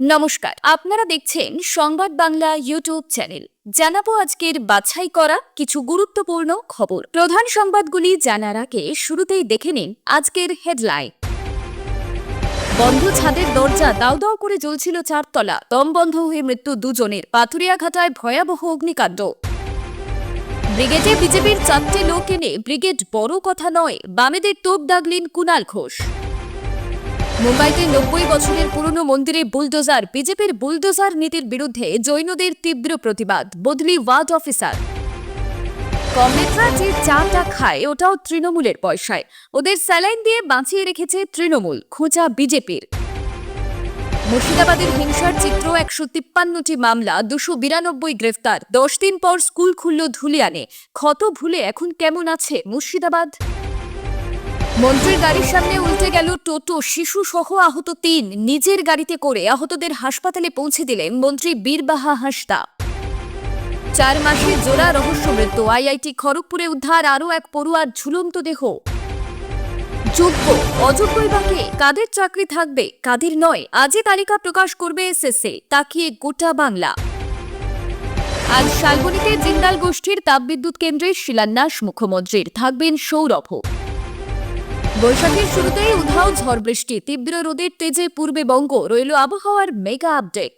নমস্কার, আপনারা দেখছেন সংবাদ বাংলা ইউটিউব চ্যানেল। জানাব আজকের বাছাই করা কিছু গুরুত্বপূর্ণ খবর। প্রধান সংবাদগুলি জানার আগে শুরুতেই দেখে নিন আজকের হেডলাইন। বন্ধ ছাদের দরজা দাও দাও করে জ্বলছিল চারতলা। দম বন্ধ হয়ে মৃত্যু দুজনের। পাথুরিয়াঘাটায় ভয়াবহ অগ্নিকাণ্ড। ব্রিগেডে বিজেপির চারটে লোক এনে ব্রিগেড বড় কথা নয়, বামেদের তোপ দাগলেন কুনাল ঘোষ। মুম্বাইতে নব্বই বছরের পুরনো মন্দিরে বুলডোজার, বিজেপির বুলডোজার নীতির বিরুদ্ধে জৈনদের তীব্র প্রতিবাদ, বদলি ওয়ার্ড অফিসার। কমরেডরা যে চাটা খায়, ওটাও তৃণমূলের পয়সায়। ওদের স্যালাইন দিয়ে বাঁচিয়ে রেখেছে তৃণমূল, খোঁজা বিজেপির। মুর্শিদাবাদের হিংসার চিত্র, একশো তিপ্পান্নটি মামলা, দুশো বিরানব্বই গ্রেফতার, দশ দিন পর স্কুল খুলল ধুলিয়ানে। ক্ষত ভুলে এখন কেমন আছে মুর্শিদাবাদ? মন্ত্রীর গাড়ির সামনে উল্টে গেল টোটো। শিশু সহ আহত তিন। নিজের গাড়িতে করে আহতদের হাসপাতালে পৌঁছে দিলেন মন্ত্রী বীরবাহা হাসদা। চার মাসে জোড়া রহস্য মৃত্যু। আইআইটি খড়গপুরে উদ্ধার। আরও এক পড়ুয়ার ঝুলন্ত দেহ। যোগ্য। অযোগ্যই বাকে কাদের চাকরি থাকবে, কাদের নয়, আজই তালিকা প্রকাশ করবে এসএসএ। তাকিয়ে গোটা বাংলা। আজ শালবনীতে জিন্দাল গোষ্ঠীর তাপবিদ্যুৎ কেন্দ্রের শিলান্যাস মুখ্যমন্ত্রীর। থাকবেন সৌরভ। বৈশাখের শুরুতেই উধাও ঝড় বৃষ্টি। তীব্র রোদের তেজে পূর্বে বঙ্গ রইল আবহাওয়ার মেগা আপডেট।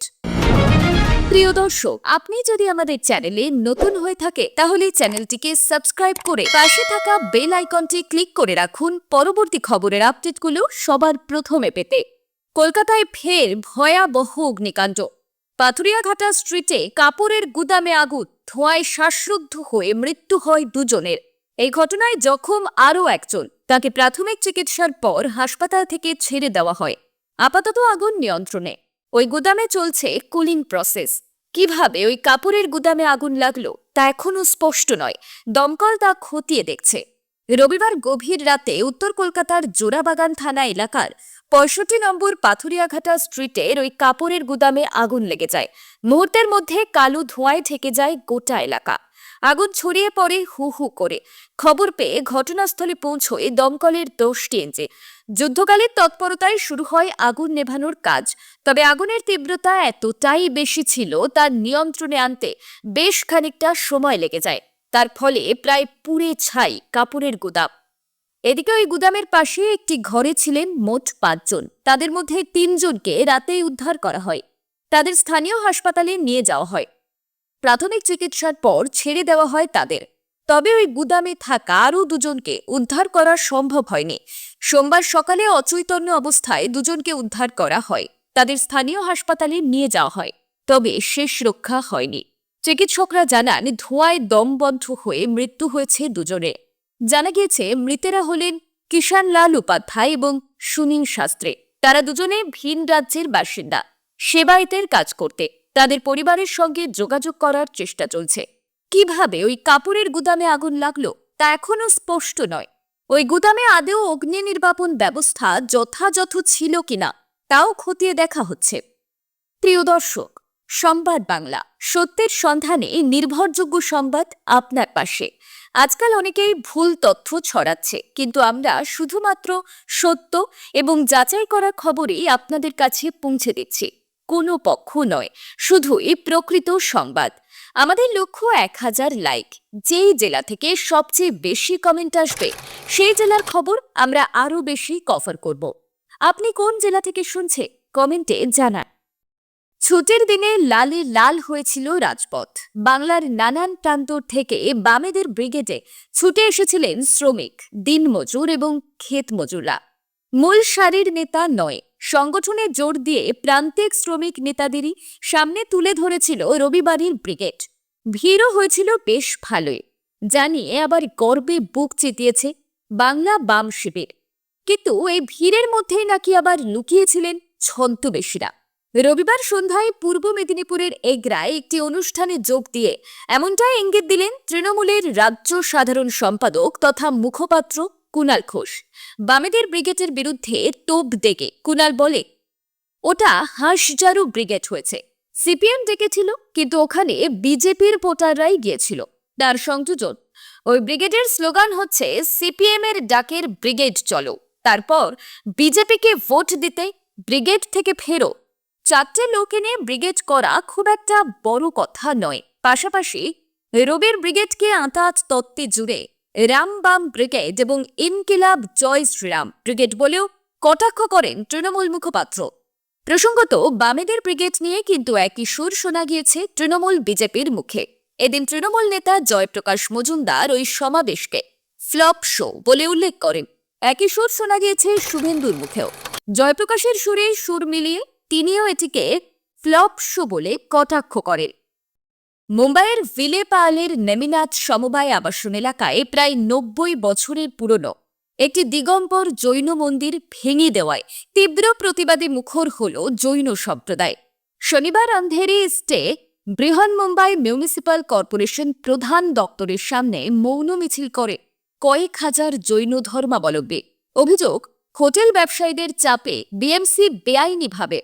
প্রিয় দর্শক, আপনি যদি আমাদের চ্যানেলে নতুন হয়ে থাকে, তাহলে চ্যানেলটিকে সাবস্ক্রাইব করে পাশে থাকা বেল আইকনটি ক্লিক করে রাখুন। পরবর্তী খবরের আপডেটগুলো সবার প্রথমে পেতে। কলকাতায় ফের ভয়াবহ অগ্নিকাণ্ড। পাথুরিয়াঘাটা স্ট্রিটে কাপড়ের গুদামে আগুন, ধোঁয়ায় শ্বাসরুদ্ধ হয়ে মৃত্যু হয় দুজনের। এই ঘটনায় জখম আরও একজন। তাকে প্রাথমিক চিকিৎসার পর হাসপাতাল থেকে ছেড়ে দেওয়া হয়। আপাতত আগুন নিয়ন্ত্রণে। ওই গুদামে চলছে কুলিং প্রসেস। কীভাবে ওই কাপড়ের গুদামে আগুন লাগল তা এখনও স্পষ্ট নয়। দমকল তা খতিয়ে দেখছে। রবিবার গভীর রাতে উত্তর কলকাতার জোড়াবাগান থানা এলাকার পঁয়ষট্টি নম্বর পাথুরিয়াঘাটা স্ট্রিটের ওই কাপড়ের গুদামে আগুন লেগে যায়। মুহূর্তের মধ্যে কালো ধোঁয়ায় ঢেকে যায় গোটা এলাকা। আগুন ছড়িয়ে পড়ে হু হু করে। খবর পেয়ে ঘটনাস্থলে পৌঁছয় দমকলের দশটি ইঞ্চি যুদ্ধকালীন তৎপরতায় শুরু হয় আগুন নেভানোর কাজ। তবে আগুনের তীব্রতা এতটাই বেশি ছিল, তার নিয়ন্ত্রণে আনতে বেশ খানিকটা সময় লেগে যায়। তার ফলে প্রায় পুড়ে ছাই কাপড়ের গুদাম। এদিকে ওই গুদামের পাশে একটি ঘরে ছিলেন মোট পাঁচজন। তাদের মধ্যে তিনজনকে রাতেই উদ্ধার করা হয়। তাদের স্থানীয় হাসপাতালে নিয়ে যাওয়া হয়। প্রাথমিক চিকিৎসার পর ছেড়ে দেওয়া হয় তাদের। তবে ওই গুদামে থাকা আরও দুজনকে উদ্ধার করা সম্ভব হয়নি। সোমবার সকালে অচৈতন্য অবস্থায় দুজনকে উদ্ধার করা হয়। তাদের স্থানীয় হাসপাতালে নিয়ে যাওয়া হয়। তবে শেষ রক্ষা হয়নি। চিকিৎসকরা জানান, ধোঁয়ায় দমবন্ধ হয়ে মৃত্যু হয়েছে দুজনে জানা গিয়েছে, মৃতেরা হলেন কিষান লাল উপাধ্যায় এবং সুনীল শাস্ত্রী। তারা দুজনে ভিন রাজ্যের বাসিন্দা। সেবায়েতের কাজ করতে। তাদের পরিবারের সঙ্গে যোগাযোগ করার চেষ্টা চলছে। কীভাবে ওই কাপড়ের গুদামে আগুন লাগল তা এখনও স্পষ্ট নয়। ওই গুদামে আদেও অগ্নি নির্বাপন ব্যবস্থা যথাযথ ছিল কিনা তাও খতিয়ে দেখা হচ্ছে। প্রিয় দর্শক, সংবাদ বাংলা, সত্যের সন্ধানে নির্ভরযোগ্য সংবাদ আপনার পাশে। আজকাল অনেকেই ভুল তথ্য ছড়াচ্ছে, কিন্তু আমরা শুধুমাত্র সত্য এবং যাচাই করা খবরই আপনাদের কাছে পৌঁছে দিচ্ছি। কোনো পক্ষ নয়, শুধুই প্রকৃত সংবাদ। আমাদের লক্ষ্য এক হাজার লাইক। যেই জেলা থেকে সবচেয়ে বেশি কমেন্ট আসবে, সেই জেলার খবর আমরা আরও বেশি কভার করব। আপনি কোন জেলা থেকে শুনছে কমেন্টে জানান। ছুটির দিনে লালে লাল হয়েছিল রাজপথ। বাংলার নানান প্রান্তর থেকে বামেদের ব্রিগেডে ছুটে এসেছিলেন শ্রমিক, দিনমজুর এবং ক্ষেত মজুররা মূল সারির নেতা নয়। সংগঠনে জোর দিয়ে প্রান্তিক শ্রমিক নেতাদেরই সামনে তুলে ধরেছিল রবিবারের ব্রিগেড। ভিড়ও হয়েছিল বেশ ভালোই। জানিয়ে আবার গর্বে বুক চেতিয়েছে বাংলা বাম শিবির। কিন্তু এই ভিড়ের মধ্যেই নাকি আবার লুকিয়েছিলেন ছদ্মবেশীরা। রবিবার সন্ধ্যায় পূর্ব মেদিনীপুরের এগরায় একটি অনুষ্ঠানে যোগ দিয়ে এমনটাই ইঙ্গিত দিলেন তৃণমূলের রাজ্য সাধারণ সম্পাদক তথা মুখপাত্র কুনাল ঘোষ। বামেদের ব্রিগেডের বিরুদ্ধে তোপ ডেকে কুনাল বলে, ওটা হাঁসজারু ব্রিগেড হয়েছে। সিপিএম ডেকেছিল, কিন্তু ওখানে বিজেপির ভোটাররাই গিয়েছিল। তার সংযোজন, ওই ব্রিগেডের স্লোগান হচ্ছে সিপিএম এর ডাকের ব্রিগেড চলো। তারপর বিজেপিকে ভোট দিতে, ব্রিগেড থেকে ফেরো। চারটে লোক এনে ব্রিগেড করা খুব একটা বড় কথা নয়। পাশাপাশি রবির ব্রিগেডকে আঁতাত তত্ত্বে জুড়ে রামবাম ব্রিগেড এবং ইনকিলাব জয় শ্রীরাম ব্রিগেড বলেও কটাক্ষ করেন তৃণমূল মুখপাত্র। প্রসঙ্গত, বামেদের ব্রিগেড নিয়ে কিন্তু একই সুর শোনা গিয়েছে তৃণমূল বিজেপির মুখে। এদিন তৃণমূল নেতা জয়প্রকাশ মজুমদার ওই সমাবেশকে ফ্লপ শো বলে উল্লেখ করেন। একই সুর শোনা গিয়েছে শুভেন্দুর মুখেও। জয়প্রকাশের সুরে সুর মিলিয়ে তিনিও এটিকে ফ্লপ শো বলে কটাক্ষ করেন। মুম্বাইয়ের ভিলে পালের নেমিনাথ সমবায় আবাসন এলাকায় প্রায় নব্বই বছরের পুরনো একটি দিগম্বর জৈন মন্দির ভেঙে দেওয়ায় তীব্র প্রতিবাদে মুখর হল জৈন সম্প্রদায়। শনিবার আন্ধেরি স্টে বৃহন মুম্বাই মিউনিসিপাল কর্পোরেশন প্রধান দপ্তরের সামনে মৌন মিছিল করে কয়েক হাজার জৈন ধর্মাবলম্বী। অভিযোগ, হোটেল ব্যবসায়ীদের চাপে বিএমসি বেআইনিভাবে।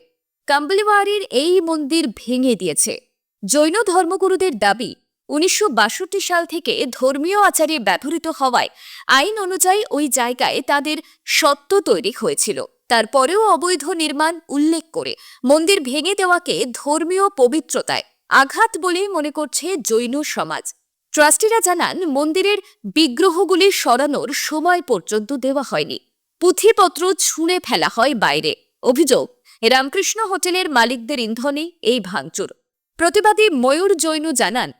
কাম্বলিওয়ারির এই মন্দির ভেঙে দিয়েছে। জৈন ধর্মগুরুদের দাবি, উনিশশো বাষট্টি সাল থেকে ধর্মীয় আচারে ব্যবহৃত হওয়ায় আইন অনুযায়ী ওই জায়গায় তাদের সত্য তৈরি হয়েছিল। তারপরেও অবৈধ নির্মাণ উল্লেখ করে মন্দির ভেঙে দেওয়াকে ধর্মীয় পবিত্রতায় আঘাত বলে মনে করছে জৈন সমাজ। ট্রাস্টিরা জানান, মন্দিরের বিগ্রহগুলি সরানোর সময় পর্যন্ত দেওয়া হয়নি। পুঁথিপত্র ছুঁড়ে ফেলা হয় বাইরে। অভিযোগ, রামকৃষ্ণ হোটেলের মালিকদের ইন্ধনে এই ভাঙচুর। প্রতিবাদী ময়ূর জৈন জানান,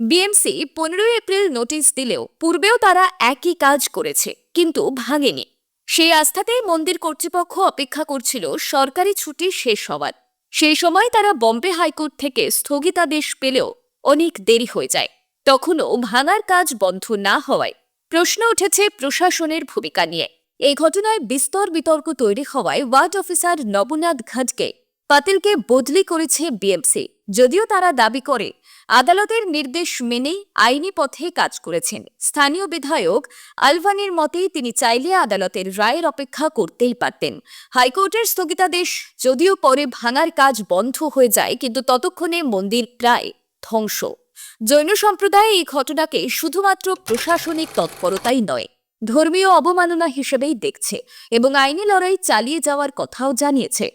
বিএমসি পনেরোই এপ্রিল নোটিশ দিলেও পূর্বেও তারা একই কাজ করেছে, কিন্তু ভাঙেনি। সেই আস্থাতেই মন্দির কর্তৃপক্ষ অপেক্ষা করছিল সরকারি ছুটি শেষ হওয়ার। সেই সময় তারা বম্বে হাইকোর্ট থেকে স্থগিতাদেশ পেলেও অনেক দেরি হয়ে যায়। তখনও ভাঙার কাজ বন্ধ না হওয়ায় প্রশ্ন উঠেছে প্রশাসনের ভূমিকা নিয়ে। এই ঘটনায় বিস্তর বিতর্ক তৈরি হওয়ায় ওয়ার্ড অফিসার নবনাথ ঘাটকে পাতিলকে বদলি করেছে বিএমসি। যদিও তারা দাবি করে, আদালতের নির্দেশ মেনেই আইনি পথে কাজ করেছেন। স্থানীয় বিধায়ক আলভানির মতেই তিনি চাইলে আদালতের রায়ের অপেক্ষা করতেই পারতেন। হাইকোর্টের স্থগিতাদেশ যদিও পরে ভাঙার কাজ বন্ধ হয়ে যায়, কিন্তু ততক্ষণে মন্দির প্রায় ধ্বংস। জৈন সম্প্রদায় এই ঘটনাকে শুধুমাত্র প্রশাসনিক তৎপরতাই নয়, ধর্মীয় অবমাননা হিসেবেই দেখছে এবং আইনি লড়াই চালিয়ে যাওয়ার কথাও জানিয়েছে।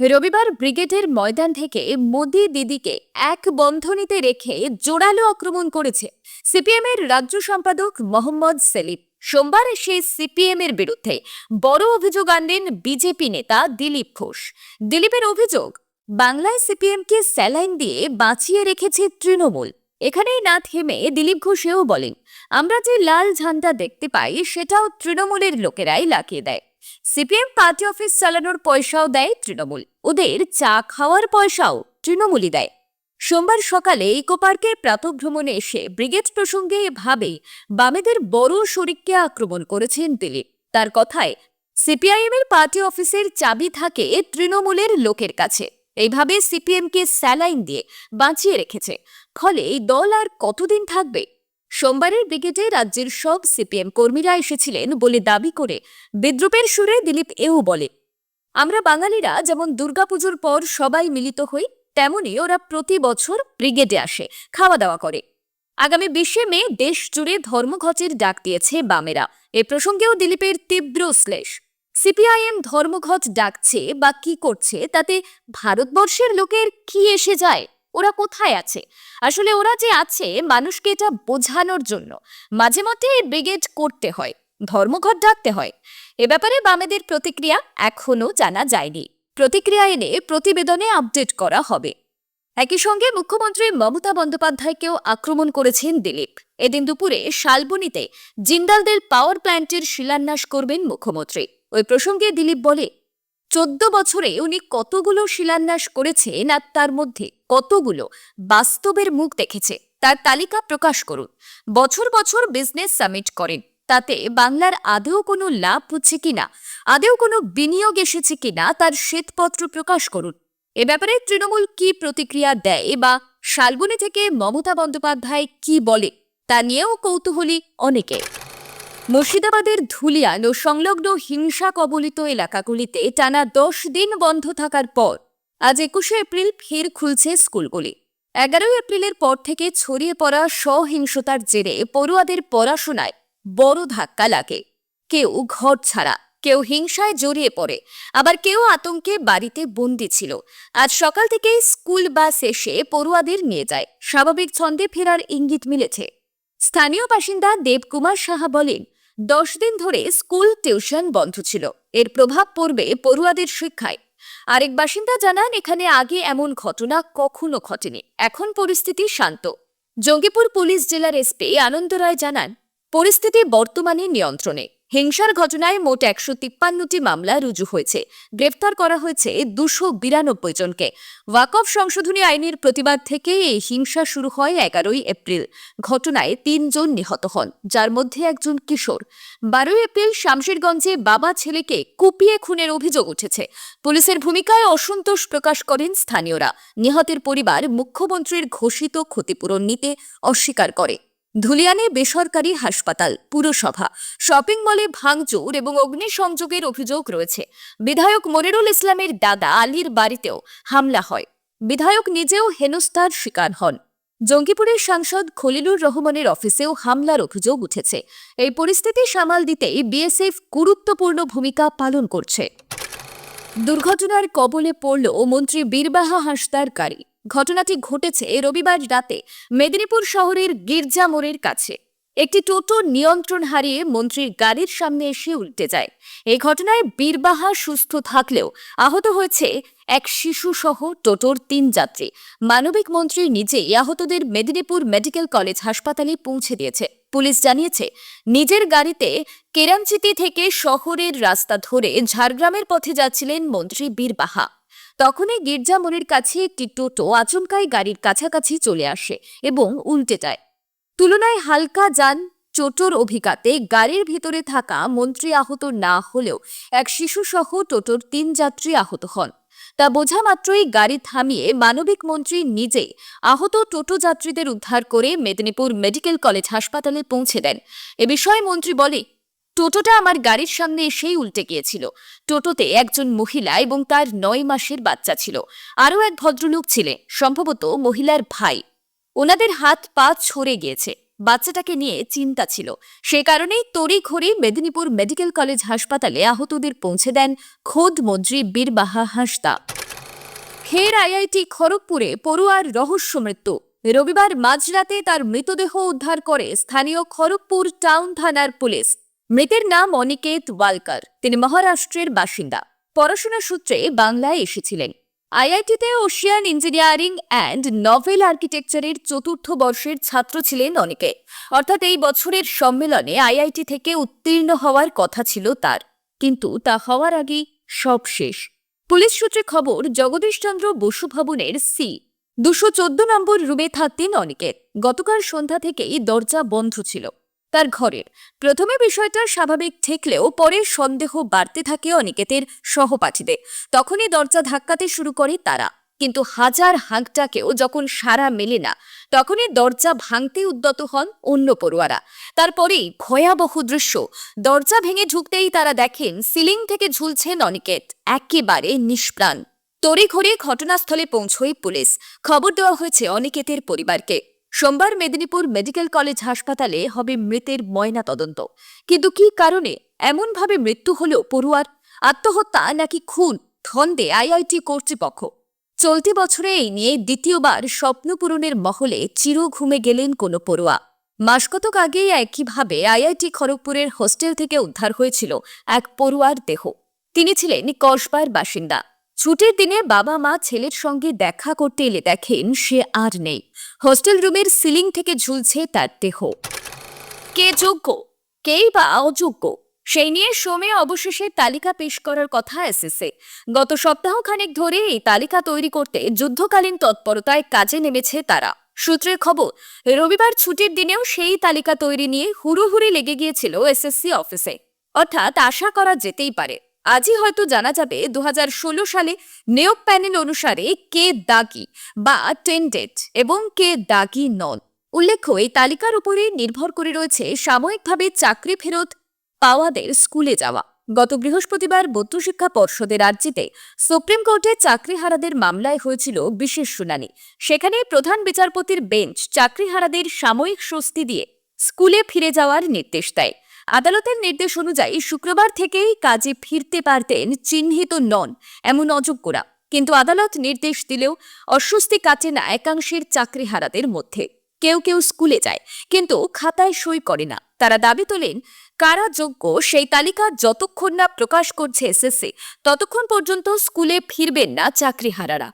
রবিবার ব্রিগেডের ময়দান থেকে মোদি দিদিকে এক বন্ধনীতে রেখে জোরালো আক্রমণ করেছে সিপিএম এর রাজ্য সম্পাদক মোহাম্মদ সেলিম। সোমবার সেই সিপিএম এর বিরুদ্ধে বড় অভিযোগ আনলেন বিজেপি নেতা দিলীপ ঘোষ। দিলীপের অভিযোগ, বাংলায় সিপিএমকে স্যালাইন দিয়ে বাঁচিয়ে রেখেছে তৃণমূল। এখানেই না থেমে দিলীপ ঘোষেও বলেন, আমরা যে লাল ঝান্ডা দেখতে পাই সেটাও তৃণমূলের লোকেরাই লাগিয়ে দেয়। সিপিএম পার্টি অফিস চালানোর পয়সাও দেয় তৃণমূল। ওদের চা খাওয়ার পয়সাও তৃণমূলই দেয়। সোমবার সকালে ইকো পার্কের প্রাতভ্রমণে এসে ব্রিগেড প্রসঙ্গে ভাবে বামেদের বড় শরিককে আক্রমণ করেছেন দিলীপ তার কথায় সিপিআইএম এর পার্টি অফিসের চাবি থাকে তৃণমূলের লোকের কাছে। এইভাবে সিপিএমকে স্যালাইন দিয়ে বাঁচিয়ে রেখেছে। ফলে এই দল আর কতদিন থাকবে? সোমবারের ব্রিগেডে রাজ্যের সব সিপিএম কর্মীরা এসেছিলেন বলে দাবি করে বিদ্রুপের সুরে দিলীপ এও বলে, আমরা বাঙালিরা যেমন দুর্গাপুজোর পর সবাই মিলিত হই, তেমনি ওরা প্রতি বছর ব্রিগেডে আসে খাওয়া দাওয়া করে। আগামী বিশে মে দেশ জুড়ে ধর্মঘটের ডাক দিয়েছে বামেরা। এ প্রসঙ্গেও দিলীপের তীব্র শ্লেষ, সিপিআইএম ধর্মঘট ডাকছে বা কি করছে, তাতে ভারতবর্ষের লোকের কি এসে যায়? ওরা কোথায় আছে? আসলে ওরা যে আছে মানুষকে এটা বোঝানোর জন্য। মাঝে মধ্যে ব্রিগেড করতে হয়, ধর্মঘট ডাকতে হয়। এ ব্যাপারে বামেদের প্রতিক্রিয়া এখনও জানা যায়নি। প্রতিক্রিয়া এনে প্রতিবেদনে আপডেট করা হবে। একই সঙ্গে মুখ্যমন্ত্রী মমতা বন্দ্যোপাধ্যায়কেও আক্রমণ করেছেন দিলীপ। এদিন দুপুরে শালবনিতে জিন্দালদের পাওয়ার প্ল্যান্টের শিলান্যাস করবেন মুখ্যমন্ত্রী। ওই প্রসঙ্গে দিলীপ বলে চোদ্দ বছরে উনি কতগুলো শিলান্যাস করেছেন আর তার মধ্যে কতগুলো বাস্তবের মুখ দেখেছে, তার তালিকা প্রকাশ করুন। বছর বছর বিজনেস সামিট করেন, তাতে বাংলার আদেও কোনো লাভ হচ্ছে কিনা আদেও কোনো বিনিয়োগ এসেছে কিনা তার শ্বেতপত্র প্রকাশ করুন। এ ব্যাপারে তৃণমূল কি প্রতিক্রিয়া দেয় বা শালবনী থেকে মমতা বন্দ্যোপাধ্যায় কি বলে, তা নিয়েও কৌতূহলী অনেকে। মুর্শিদাবাদের ধুলিয়ান ও সংলগ্ন হিংসা কবলিত এলাকাগুলিতে টানা দশ দিন বন্ধ থাকার পর আজ একুশে এপ্রিল ফের খুলছে স্কুলগুলি। এগারোই এপ্রিলের পর থেকে ছড়িয়ে পড়া সহিংসতার জেরে পড়ুয়াদের পড়াশোনায় বড় ধাক্কা লাগে। কেউ ঘর ছাড়া, কেউ হিংসায় জড়িয়ে পড়ে, আবার কেউ আতঙ্কে বাড়িতে বন্দি ছিল। আজ সকাল থেকেই স্কুল বাস এসে পড়ুয়াদের নিয়ে যায়। স্বাভাবিক ছন্দে ফেরার ইঙ্গিত মিলেছে। স্থানীয় বাসিন্দা দেবকুমার সাহা বলেন দশ দিন ধরে স্কুল টিউশন বন্ধ ছিল। এর প্রভাব পড়বে পড়ুয়াদের শিক্ষায়। আরেক বাসিন্দা জানান, এখানে আগে এমন ঘটনা কখনো ঘটেনি। এখন পরিস্থিতি শান্ত। জঙ্গিপুর পুলিশ জেলার এসপি আনন্দ রায় জানান, পরিস্থিতি বর্তমানে নিয়ন্ত্রণে। হিংসার ঘটনায় মোট একশো তিপ্পান্নটি মামলা রুজু হয়েছে। গ্রেফতার করা হয়েছে দুশো বিরানব্বই জনকে। ওয়াকফ সংশোধনী আইনের প্রতিবাদ থেকে এই হিংসা শুরু হয় এগারোই এপ্রিল। ঘটনায় তিনজন নিহত হন, যার মধ্যে একজন কিশোর। বারোই এপ্রিল শামশেরগঞ্জে বাবা ছেলেকে কুপিয়ে খুনের অভিযোগ উঠেছে। পুলিশের ভূমিকায় অসন্তোষ প্রকাশ করেন স্থানীয়রা। নিহতের পরিবার মুখ্যমন্ত্রীর ঘোষিত ক্ষতিপূরণ নিতে অস্বীকার করে। ধুলিয়ানে বেসরকারি হাসপাতাল, পুরসভা। শপিং মলে ভাঙচুর এবং অগ্নিসংযোগের অভিযোগ রয়েছে। বিধায়ক মনিরুল ইসলামের দাদা আলীর বাড়িতেও হামলা হয়। বিধায়ক নিজেও হেনস্থার শিকার হন। জঙ্গিপুরের সাংসদ খলিলুর রহমানের অফিসেও হামলার অভিযোগ উঠেছে। এই পরিস্থিতি সামাল দিতেই বিএসএফ গুরুত্বপূর্ণ ভূমিকা পালন করছে। দুর্ঘটনার কবলে পড়ল মন্ত্রী বীরবাহা হাসদার গাড়ি ঘটনাটি ঘটেছে রবিবার রাতে মেদিনীপুর শহরের গির্জা মোড়ের কাছে। একটি টোটো নিয়ন্ত্রণ হারিয়ে মন্ত্রীর গাড়ির সামনে এসে উল্টে যায়। এই ঘটনায় বীরবাহা সুস্থ থাকলেও আহত হয়েছে এক শিশু সহ টোটোর তিন যাত্রী। মানবিক মন্ত্রী নিজেই আহতদের মেদিনীপুর মেডিকেল কলেজ হাসপাতালে পৌঁছে দিয়েছে। পুলিশ জানিয়েছে, নিজের গাড়িতে কেরামচিতি থেকে শহরের রাস্তা ধরে ঝাড়গ্রামের পথে যাচ্ছিলেন মন্ত্রী বীরবাহা। তখনই গির্জা মোড়ের কাছে একটি টোটো আচমকাই গাড়ির কাছাকাছি চলে আসে এবং উল্টে যায় তুলনায় হালকা যান চোটোর অভিঘাতে গাড়ির ভিতরে থাকা মন্ত্রী আহত না হলেও এক শিশুসহ টোটোর তিন যাত্রী আহত হন। তা বোঝা মাত্রই গাড়ি থামিয়ে মানবিক মন্ত্রী নিজেই আহত টোটো যাত্রীদের উদ্ধার করে মেদিনীপুর মেডিকেল কলেজ হাসপাতালে পৌঁছে দেন। এ বিষয়ে মন্ত্রী বলে টোটোটা আমার গাড়ির সামনে এসেই উল্টে গিয়েছিল। টোটোতে একজন মহিলা এবং তার নয় মাসের বাচ্চা ছিল। আরও এক ভদ্রলোক ছিলেন, সম্ভবত মহিলার ভাই। ওনাদের হাত পা ছড়ে গিয়েছে। বাচ্চাটাকে নিয়ে চিন্তা ছিল। সে কারণেই তড়িঘড়ি মেদিনীপুর মেডিকেল কলেজ হাসপাতালে আহতদের পৌঁছে দেন খোদ মন্ত্রী বীরবাহা হাসদা। ফের আইআইটি খড়গপুরে পড়ুয়ার রহস্য মৃত্যু। রবিবার মাঝরাতে তার মৃতদেহ উদ্ধার করে স্থানীয় খড়গপুর টাউন থানার পুলিশ। মৃতের নাম অনিকেত ওয়ালকার। তিনি মহারাষ্ট্রের বাসিন্দা। পড়াশোনা সূত্রে বাংলায় এসেছিলেন। আইআইটিতে ওশিয়ান ইঞ্জিনিয়ারিং অ্যান্ড নভেল আর্কিটেকচারের চতুর্থ বর্ষের ছাত্র ছিলেন অনেকে। অর্থাৎ এই বছরের সম্মেলনে আইআইটি থেকে উত্তীর্ণ হওয়ার কথা ছিল তার। কিন্তু তা হওয়ার আগেই সব শেষ। পুলিশ সূত্রে খবর জগদীশচন্দ্র বসু ভবনের সি দুশো চোদ্দ নম্বর রুমে থাকতেন অনিকেত। গতকাল সন্ধ্যা থেকেই দরজা বন্ধ ছিল। তার ঘরের। প্রথমে বিষয়টা স্বাভাবিক ঠেকলেও পরে সন্দেহ বাড়তে থাকে অনিকেতের সহপাঠীদের। তখনই দরজা ধাক্কাতে শুরু করে তারা। কিন্তু হাজার হাঁকটাকেও যখন সারা মেলে না, তখনই দরজা ভাঙতে উদ্যত হন অন্য পড়ুয়ারা। তারপরেই ভয়াবহ দৃশ্য। দরজা ভেঙে ঢুকতেই তারা দেখেন সিলিং থেকে ঝুলছেন অনিকেত। একেবারে নিষ্প্রাণ। তড়িঘড়ি ঘটনাস্থলে পৌঁছয় পুলিশ। খবর দেওয়া হয়েছে অনিকেতের পরিবারকে। সোমবার মেদিনীপুর মেডিকেল কলেজ হাসপাতালে হবে মৃতের ময়না তদন্ত কিন্তু কী কারণে এমনভাবে মৃত্যু হলো পড়ুয়ার? আত্মহত্যা নাকি খুন? ধন্দে আইআইটি কর্তৃপক্ষ। চলতি বছরে এই নিয়ে দ্বিতীয়বার স্বপ্ন পূরণের মহলে চির ঘুমে গেলেন কোনো পড়ুয়া। মাসকতক আগেই একইভাবে আইআইটি খড়গপুরের হোস্টেল থেকে উদ্ধার হয়েছিল এক পড়ুয়ার দেহ। তিনি ছিলেন কসবার বাসিন্দা। ছুটির দিনে বাবা মা ছেলের সঙ্গে দেখা করতে এলে দেখেন সে আর নেই। হোস্টেল রুমের সিলিং থেকে ঝুলছে তার দেহ। কে যোগ্য? কেই বা অযোগ্য? সেই নিয়ে সোমে অবশেষে তালিকা পেশ করার কথা এসেছে। গত সপ্তাহখানেক ধরে এই তালিকা তৈরি করতে যুদ্ধকালীন তৎপরতায় কাজে নেমেছে তারা। সূত্রের খবর, রবিবার ছুটির দিনেও সেই তালিকা তৈরি নিয়ে হুড়োহুড়ি লেগে গিয়েছিল এসএসসি অফিসে। অর্থাৎ আশা করা যেতেই পারে। আজই হয়তো জানা যাবে দু হাজার ষোলো সালে নিয়োগ প্যানেল অনুসারে কে দাগি বা টেন্ডেড এবং কে দাগি নন। উল্লেখ্য, এই তালিকার উপরে নির্ভর করে রয়েছে সাময়িকভাবে চাকরি ফেরত পাওয়াদের স্কুলে যাওয়া। গত বৃহস্পতিবার বৌদ্ধ শিক্ষা পর্ষদের আর্জিতে সুপ্রিম কোর্টে চাকরিহারাদের মামলায় হয়েছিল বিশেষ শুনানি। সেখানে প্রধান বিচারপতির বেঞ্চ চাকরিহারাদের সাময়িক স্বস্তি দিয়ে স্কুলে ফিরে যাওয়ার নির্দেশ দেয়। আদালতের নির্দেশ অনুযায়ী শুক্রবার থেকেই কাজে ফিরতে পারতেন চিহ্নিত নন, এমন অযোগ্যরা। কিন্তু আদালত নির্দেশ দিলেও অস্বস্তি কাটে না একাংশের চাকরিহারাদের মধ্যে। কেউ কেউ স্কুলে যায়, কিন্তু খাতায় সই করে না। তারা দাবি তোলেন, কারা যোগ্য সেই তালিকা যতক্ষণ না প্রকাশ করছে এসএসসি, ততক্ষণ পর্যন্ত স্কুলে ফিরবেন না চাকরিহারারা।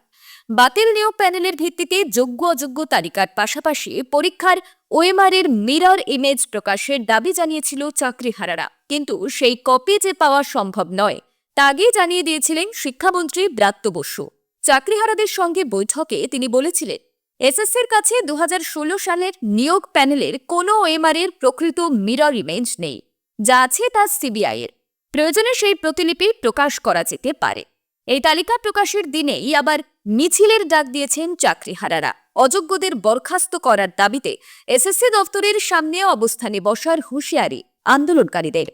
বাতিল নিয়োগ প্যানেলের ভিত্তিতে যোগ্য অযোগ্য তালিকার পাশাপাশি পরীক্ষার ওএমআর এর মিরর ইমেজ প্রকাশের দাবি জানিয়েছিল চাকরিহারারা। কিন্তু সেই কপি যে পাওয়া সম্ভব নয়, তা আগেই জানিয়ে দিয়েছিলেন শিক্ষামন্ত্রী ব্রাত্য বসু। চাকরিহারাদের সঙ্গে বৈঠকে তিনি বলেছিলেন, এসএসসির কাছে দু হাজার ষোলো সালের নিয়োগ প্যানেলের কোনো ওএমআর এর প্রকৃত মিরর ইমেজ নেই। যা আছে তা সিবিআইয়ের। প্রয়োজনে সেই প্রতিলিপি প্রকাশ করা যেতে পারে। এই তালিকা প্রকাশের দিনেই আবার মিছিলের ডাক দিয়েছেন চাকরিহারারা। অযোগ্যদের বরখাস্ত করার দাবিতে এসএসসি দফতরের সামনে অবস্থানে বসার হুঁশিয়ারি আন্দোলনকারীদের।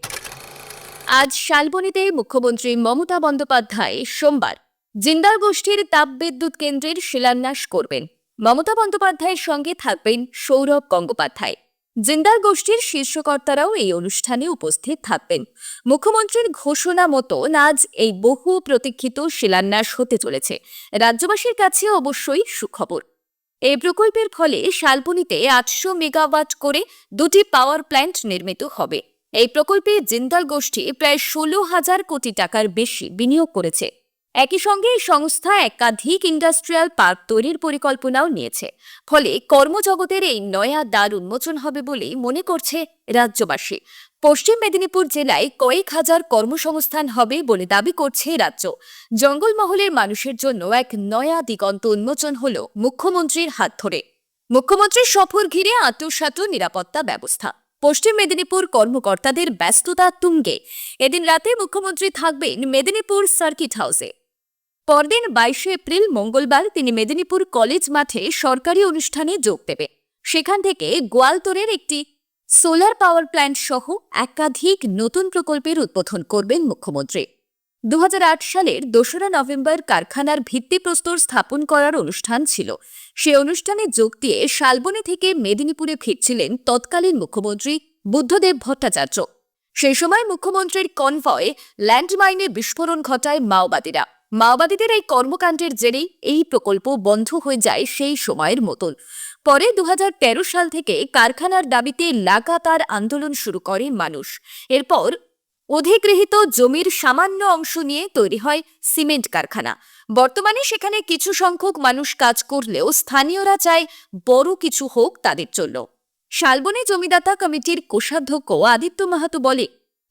আজ শালবনীতে মুখ্যমন্ত্রী মমতা বন্দ্যোপাধ্যায় সোমবার জিন্দাল গোষ্ঠীর তাপবিদ্যুৎ কেন্দ্রের শিলান্যাস করবেন। মমতা বন্দ্যোপাধ্যায়ের সঙ্গে থাকবেন সৌরভ গঙ্গোপাধ্যায়। জিন্দাল গোষ্ঠীর শীর্ষকর্তারাও এই অনুষ্ঠানে উপস্থিত থাকবেন। মুখ্যমন্ত্রীর ঘোষণা মতো আজ এই বহু প্রতীক্ষিত শিলান্যাস হতে চলেছে। রাজ্যবাসীর কাছে অবশ্যই সুখবর। এই প্রকল্পের ফলে শালবনীতে আটশো মেগাওয়াট করে দুটি পাওয়ার প্ল্যান্ট নির্মিত হবে। এই প্রকল্পে জিন্দাল গোষ্ঠী প্রায় ষোলো হাজার কোটি টাকার বেশি বিনিয়োগ করেছে। একই সঙ্গে এই সংস্থা একাধিক ইন্ডাস্ট্রিয়াল পার্ক তৈরির পরিকল্পনাও নিয়েছে। ফলে কর্মজগতের এই নয়া দ্বার উন্মোচন হবে বলেই মনে করছে রাজ্যবাসী। পশ্চিম মেদিনীপুর জেলায় কয়েক হাজার কর্মসংস্থান হবে বলে দাবি করছে রাজ্য। জঙ্গলমহলের মানুষের জন্য এক নয়া দিগন্ত উন্মোচন হল মুখ্যমন্ত্রীর হাত ধরে। মুখ্যমন্ত্রীর সফর ঘিরে আত্মসাত নিরাপত্তা ব্যবস্থা। পশ্চিম মেদিনীপুর কর্মকর্তাদের ব্যস্ততা তুঙ্গে। এদিন রাতে মুখ্যমন্ত্রী থাকবেন মেদিনীপুর সার্কিট হাউসে। পরদিন বাইশে এপ্রিল মঙ্গলবার তিনি মেদিনীপুর কলেজ মাঠে সরকারি অনুষ্ঠানে যোগ দেবে। সেখান থেকে গোয়ালতোরের একটি সোলার পাওয়ার প্ল্যান্ট সহ একাধিক নতুন প্রকল্পের উদ্বোধন করবেন মুখ্যমন্ত্রী। দু হাজার আট সালের দোসরা নভেম্বর কারখানার ভিত্তিপ্রস্তর স্থাপন করার অনুষ্ঠান ছিল। সে অনুষ্ঠানে যোগ দিয়ে শালবনী থেকে মেদিনীপুরে ফিরছিলেন তৎকালীন মুখ্যমন্ত্রী বুদ্ধদেব ভট্টাচার্য। সেই সময় মুখ্যমন্ত্রীর কনভয়ে ল্যান্ডমাইনে বিস্ফোরণ ঘটায় মাওবাদীরা। মাওবাদীদের এই কর্মকাণ্ডের জেরেই এই প্রকল্প বন্ধ হয়ে যায় সেই সময়ের মতন। পরে দুহাজার তেরো সাল থেকে কারখানার দাবিতে লাগাতার আন্দোলন শুরু করে মানুষ। এরপর অধিগৃহীত জমির সামান্য অংশ নিয়ে তৈরি হয় সিমেন্ট কারখানা। বর্তমানে সেখানে কিছু সংখ্যক মানুষ কাজ করলেও স্থানীয়রা চায় বড় কিছু হোক তাদের জন্য। শালবনী জমিদাতা কমিটির কোষাধ্যক্ষ আদিত্য মাহাতো বলে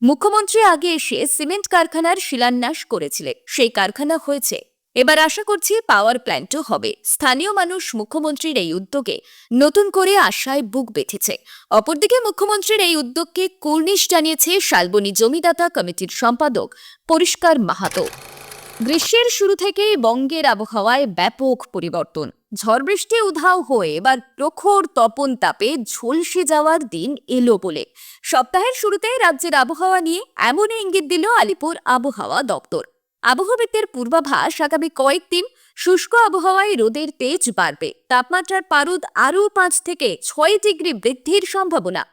মুখ্যমন্ত্রী আগে এসে সিমেন্ট কারখানার শিলান্যাস করেছিলেন সেই কারখানা হয়েছে। এবার আশা করছি পাওয়ার প্ল্যান্টও হবে। স্থানীয় মানুষ মুখ্যমন্ত্রীর এই উদ্যোগে নতুন করে আশায় বুক বেঁধেছে। অপরদিকে মুখ্যমন্ত্রীর এই উদ্যোগকে কুর্নিশ জানিয়েছে শালবনী জমিদাতা কমিটির সম্পাদক পরিষ্কার মাহাতো। গ্রীষ্মের শুরু থেকেই বঙ্গের আবহাওয়ায় ব্যাপক পরিবর্তন। ঝড় বৃষ্টি উধাও হয়ে এবার প্রখর তপন তাপে ঝলসে যাওয়ার দিন এলো বলে। সপ্তাহের শুরুতে রাজ্যের আবহাওয়া নিয়ে এমন ইঙ্গিত দিল আলিপুর আবহাওয়া দপ্তর। আবহাওয়াবিদদের পূর্বাভাস আগামী কয়েকদিন শুষ্ক আবহাওয়ায় রোদের তেজ বাড়বে। তাপমাত্রার পারদ আরও পাঁচ থেকে ছয় ডিগ্রি বৃদ্ধির সম্ভাবনা।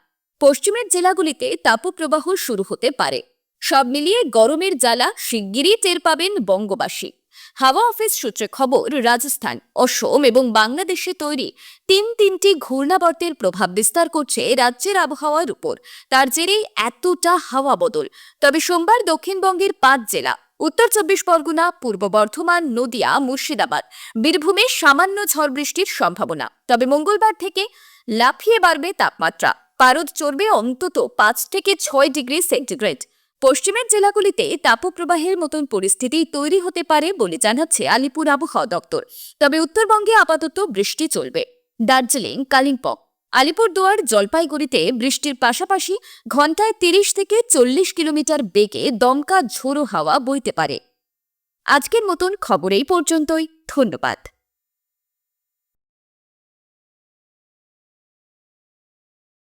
পশ্চিমের জেলাগুলিতে তাপপ্রবাহ শুরু হতে পারে। সব মিলিয়ে গরমের জ্বালা শিগগিরই টের পাবেন বঙ্গবাসী। হাওয়া অফিস সূত্রে খবর, রাজস্থান, অসম এবং বাংলাদেশে তৈরি তিন তিনটি ঘূর্ণাবর্তের প্রভাব বিস্তার করছে রাজ্যের আবহাওয়ার উপর। তার জেরেই এতটা হাওয়া বদল। তবে সোমবার দক্ষিণবঙ্গের পাঁচ জেলা, উত্তর চব্বিশ পরগনা, পূর্ব বর্ধমান, নদিয়া, মুর্শিদাবাদ, বীরভূমে সামান্য ঝড় বৃষ্টির সম্ভাবনা। তবে মঙ্গলবার থেকে লাফিয়ে বাড়বে তাপমাত্রা। পারদ চড়বে অন্তত পাঁচ থেকে ছয় ডিগ্রি সেন্টিগ্রেড। পশ্চিমের জেলাগুলিতে তাপপ্রবাহের মতন পরিস্থিতি তৈরি হতে পারে বলে জানাচ্ছে আলিপুর আবহাওয়া দপ্তর। তবে উত্তরবঙ্গে আপাতত বৃষ্টি চলবে। দার্জিলিং, কালিম্পং, আলিপুরদুয়ার, জলপাইগুড়িতে বৃষ্টির পাশাপাশি ঘন্টায় তিরিশ থেকে চল্লিশ কিলোমিটার বেগে দমকা ঝোড়ো হাওয়া বইতে পারে। আজকের মতন খবর এই পর্যন্তই। ধন্যবাদ।